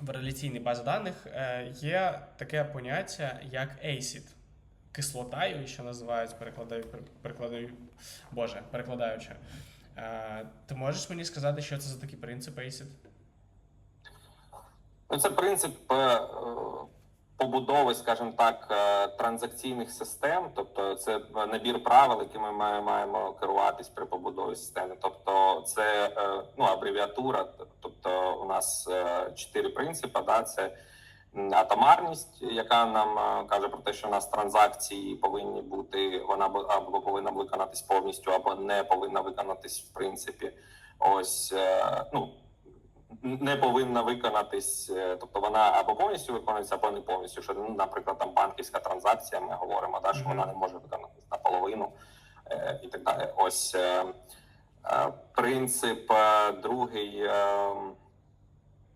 в реляційній базі даних е, є таке поняття як ACID. Кислота, її ще називають перекладаю, перекладаю, Боже, перекладаючи. Е, Ти можеш мені сказати, що це за такий принцип ACID? Ну, це принцип е, побудови, скажімо так, транзакційних систем, тобто це набір правил, якими ми маємо керуватись при побудові системи. Тобто, це ну абревіатура. Тобто, у нас е, чотири принципи. Да, це атомарність, яка нам е, каже про те, що у нас транзакції повинні бути, вона або повинна виконатись повністю, або не повинна виконатись в принципі. Ось е, ну не повинна виконатись, тобто вона або повністю виконується, або не повністю. Що, ну, наприклад, там банківська транзакція, ми говоримо, да, що вона не може виконатись наполовину е, і так далі. Ось е, принцип е, другий. Е,